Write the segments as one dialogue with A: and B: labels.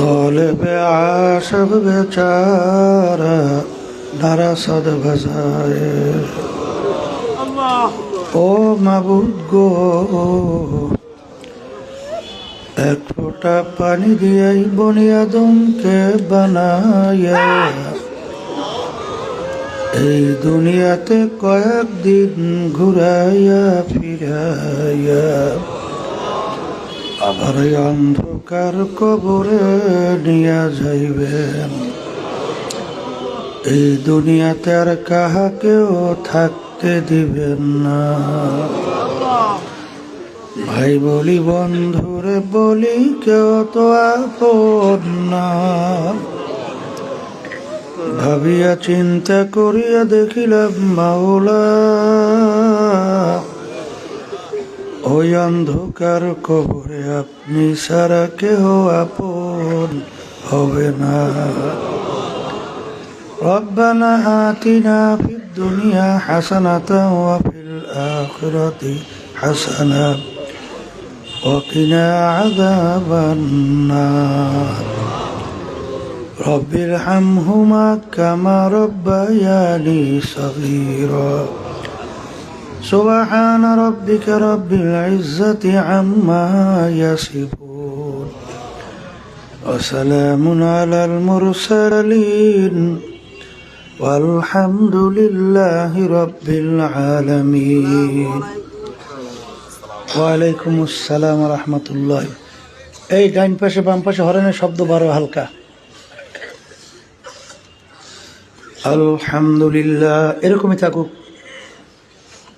A: طالب عاشق بیچارہ نرسد بزایر ও মাবুদ গো, এক ফোঁটা পানি দিয়াই বনিয়াদমকে বানাইয়া, এই দুনিয়াতে কয়েকদিন ঘুরাইয়া ফিরাইয়া। আবার অন্ধকার কবরে নিয়ে যাইবেন। এই দুনিয়াতে আর কাহাকেও থাকতে দিবেন না। ভাই বলি, বন্ধুরে বলি, কেউ তো আপন না। ভাবিয়া চিন্তা করিয়া দেখিলাম মাওলা। ওই অন্ধকার কবরে আপনি সারা কেহ আপন হবে না ربنا آتنا في الدنيا حسنة وفي الآخرة حسنة وقنا عذاب النار رب ارحمهما كما ربياني صغيرا سبحان ربك رب العزة عما يصفون وسلام على المرسلين والحمد لله رب العالمين ওয়ালাইকুম আসসালাম রহমতুল্লাহ এই ডাইন পাশে বাম পাশে হরেনের শব্দ বারো হালকা আলহামদুলিল্লাহ এরকমই থাকুক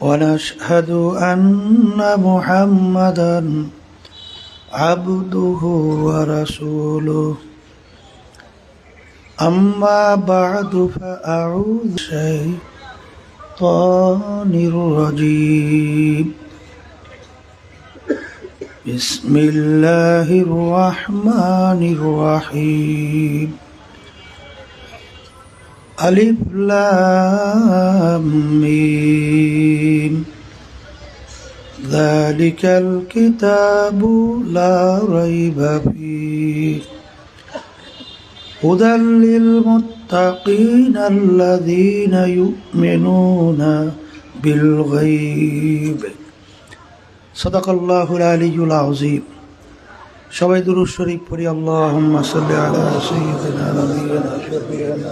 A: ونشهد أن محمدا عبده ورسوله. أما بعد فأعوذ الشيطان الرجيم. بسم الله الرحمن الرحيم. ألف لام ميم ذلك الكتاب لا ريب فيه هدى للمتقين الذين يؤمنون بالغيب صدق الله العلي العظيم সবাই দুরুদ শরীফ পড়ি আল্লাহুম্মা সাল্লি আলা সাইয়্যিদিনা নাবিয়িনা শাফিঈনা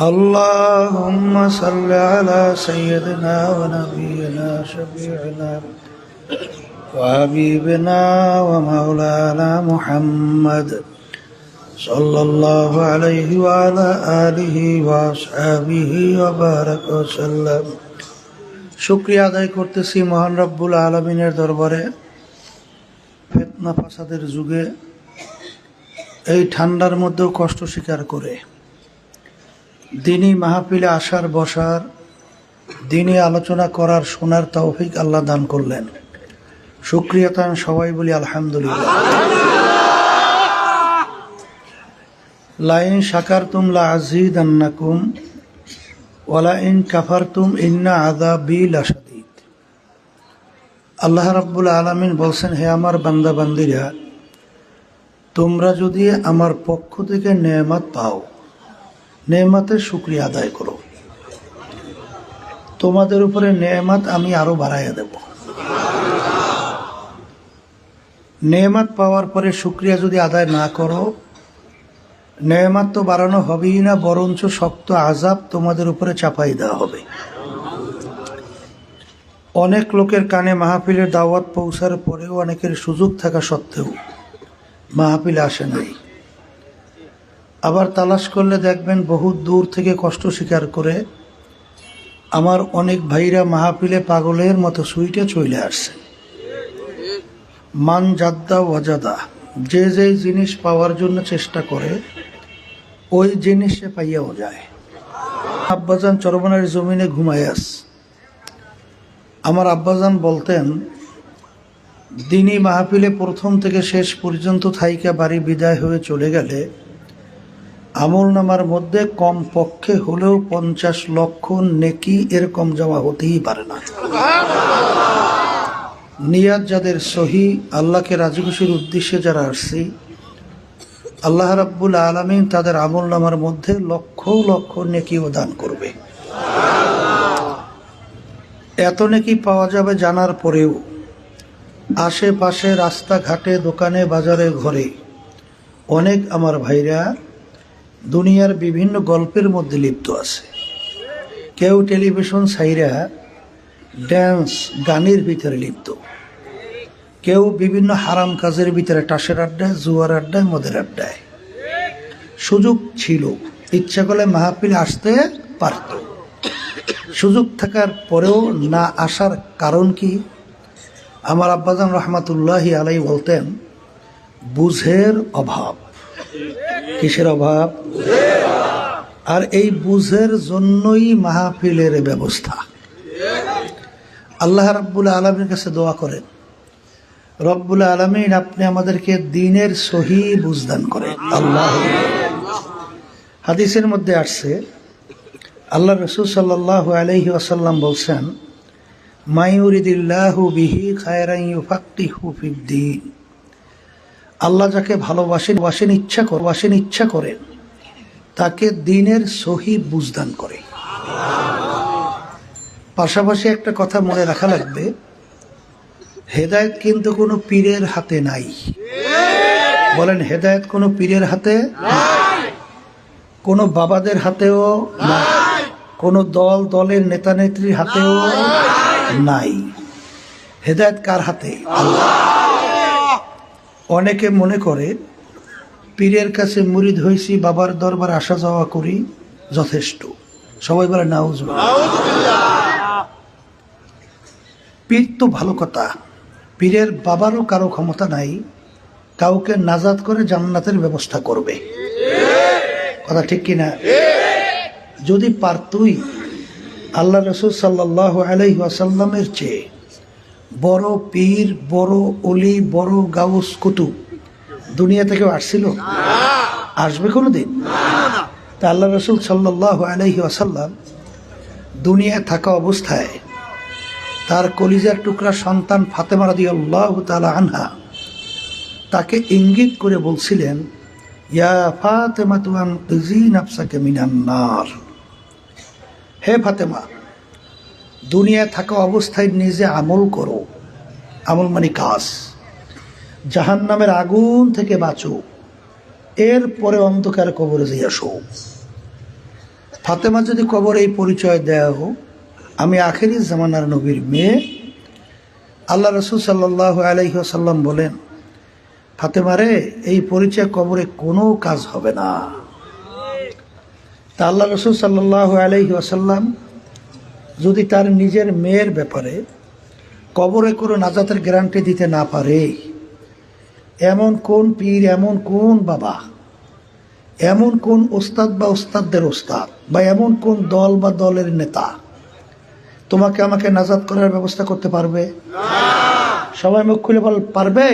A: اللهم صل على سيدنا ونبينا شفيعنا وحبيبنا ومولانا محمد صلى الله عليه وعلى آله وأصحابه وبارك وسلم শুক্রিয়া আদায় করতেছি মহান রব্বুল আলমিনের দরবারে ফেতনা ফাসাদের যুগে এই ঠান্ডার মধ্যেও কষ্ট স্বীকার করে দিনই মাহফিলে আসার, বসার, দিনই আলোচনা করার শোনার তৌফিক আল্লাহ দান করলেন। সুক্রিয়তা সবাই বলি আলহামদুলিল্লাহ। লাইন শাকার তুম লা আজিদ আন্নাকুম ওয়ালা ইন কাফার তুম ইন্না আদা বিল আসাদিদ আল্লাহ রাব্বুল আলমিন বলছেন, হে আমার বান্দা বান্দিরা তোমরা যদি আমার পক্ষ থেকে নেয়ামাত পাও নেয়ামাতের শুক্রিয়া আদায় করো। তোমাদের উপরে নেয়ামাত আমি আরও বাড়াইয়া দেব। নেয়ামাত পাওয়ার পরে শুক্রিয়া যদি আদায় না করো নেয়ামাত তো বাড়ানো হবেই না, বরঞ্চ শক্ত আজাব তোমাদের উপরে চাপাই দেওয়া হবে। অনেক লোকের কানে মাহফিলের দাওয়াত পৌঁছার পরেও অনেকের সুযোগ থাকা সত্ত্বেও মাহফিলে আসে নাই। আবার তালাশ করলে দেখবেন বহু দূর থেকে কষ্ট স্বীকার করে আমার অনেক ভাইরা মাহফিলে পাগলের মতো সুইটে চলে আসছে। মান জাদ্দা ওয়াজাদা যে যে জিনিস পাওয়ার জন্য চেষ্টা করে, ওই জিনিস সে পাইয়াও যায়। আব্বাজান চরবনের জমিনে ঘুমাইয়াস আমার আব্বাজান বলতেন দিনী মাহফিলে প্রথম থেকে শেষ পর্যন্ত থাইকা বাড়ি বিদায় হয়ে চলে গেলে আমল নামার মধ্যে কম পক্ষে হলেও পঞ্চাশ লক্ষ নেকি এরকম জমা হতেই পারে না। নিয়াত যাদের সহি, আল্লাহকে রাজি উদ্দেশ্যে যারা আসছি, আল্লাহ রাব্বুল আলমিন তাদের আমল নামার মধ্যে লক্ষ লক্ষ নেকিও দান করবে। এত নেকি পাওয়া যাবে জানার পরেও আশেপাশে রাস্তাঘাটে, দোকানে, বাজারে, ঘরে অনেক আমার ভাইরা দুনিয়ার বিভিন্ন গল্পের মধ্যে লিপ্ত আছে। কেউ টেলিভিশন সাইরা ড্যান্স গানের ভিতরে লিপ্ত। কেউ বিভিন্ন হারাম কাজের ভিতরে টাসের আড্ডায়, জুয়ার আড্ডায়, মদের আড্ডায়। সুযোগ ছিল, ইচ্ছা করলে মাহফিল আসতে পারত। সুযোগ থাকার পরেও না আসার কারণ কি? আমার আব্বাজান রহমাতুল্লাহি আলাই বলতেন, বুঝের অভাব। কিসের অভাব? আর এই বুঝের জন্যই মাহফিলের ব্যবস্থা। আল্লাহ রাব্বুল আলমীর কাছে দোয়া করেন, রব্বুল আলমিন, আপনি আমাদেরকে দিনের সহি বুঝদান করেন। আল্লাহ। হাদিসের মধ্যে আসছে, আল্লাহ রসুল সাল্লাহ আলহি আসাল্লাম বলছেন মাইউরিদিল্লাহু বিহি খায়রাই ফাক্তিহু ফিদ্দিন আল্লাহ যাকে ভালোবাসেন বাসেন ইচ্ছা কর বাসেন ইচ্ছা করেন তাকে দিনের সহি বুঝদান করে। পাশাপাশি একটা কথা মনে রাখা লাগবে হেদায়ত কিন্তু কোনো পীরের হাতে নাই। বলেন হেদায়ত কোনো পীরের হাতে কোনো বাবাদের হাতেও নাই। কোনো দল দলের নেতা নেত্রীর হাতেও নাই। হেদায়ত কার হাতে? আল্লাহ। অনেকে মনে করে, পীরের কাছে মুরিদ হয়েছি বাবার দরবার আসা যাওয়া করি যথেষ্ট। সবাই বলে নাউজ পীর তো ভালো কথা। পীরের বাবারও কারও ক্ষমতা নাই, কাউকে নাজাদ করে জান্নাতের ব্যবস্থা করবে। কথা ঠিক কিনা যদি পারতুই, আল্লাহ রসুল সাল্লাহ আলহি আসাল্লামের চেয়ে বড় পীর, বড় অলি, বড় গাউস কুতু। দুনিয়া থেকেও আসছিল? আসবে কোনো দিন তা আল্লাহ রসুল সাল্লাহ আলহি আসাল্লাম দুনিয়ায় থাকা অবস্থায় তার কলিজার টুকরা সন্তান ফাতেমা রাদি আল্লাহ তালা আনহা তাকে ইঙ্গিত করে বলছিলেন, ইয়া ফাতেমা তুয়ান মিনান্নার হে ফাতেমা দুনিয়ায় থাকা অবস্থায় নিজে আমল করো। আমল মানে কাজ। জাহান নামের আগুন থেকে বাঁচো। এরপরে অন্ধকার কবরে যে আসো। ফাতেমা যদি কবরে এই পরিচয় দেয়া হোক আমি আখেরি জামানার নবীর মেয়ে। আল্লাহ রসুল সাল্লাহ আলহিহাসাল্লাম বলেন ফাতেমারে এই পরিচয় কবরে কোনো কাজ হবে না। তা আল্লাহ রসুল সাল্লাহ আলহি যদি তার নিজের মেয়ের ব্যাপারে কবরে কোনো নাজাতের গ্যারান্টি দিতে না পারে, এমন কোন পীর, এমন কোন বাবা, এমন কোন ওস্তাদ বা ওস্তাদদের ওস্তাদ, বা এমন কোন দল বা দলের নেতা তোমাকে আমাকে নাজাদ করার ব্যবস্থা করতে পারবে? সবাই মুখ খুলে বল, পারবে?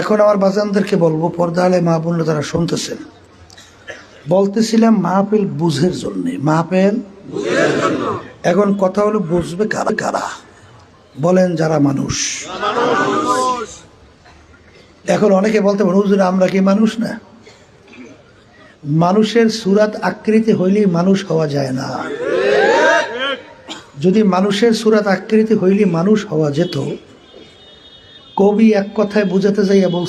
A: এখন আমার বাজানদেরকে বলব পর্দালে মা বোনরা তারা শুনতেছেন বলতেছিলাম মাহফিল বুঝের জন্যে। মাহফিল এখন কথা হলো বুঝবে কারা? কারা? বলেন যারা মানুষ। এখন অনেকে বলতে পারে আমরা কি মানুষ না? মানুষের সুরাত আকৃতি হইলেই মানুষ হওয়া যায় না। যদি মানুষের সুরাত আকৃতি হইলে মানুষ হওয়া যেত, কবি এক কথায় বুঝাতে যাইয়া বলছে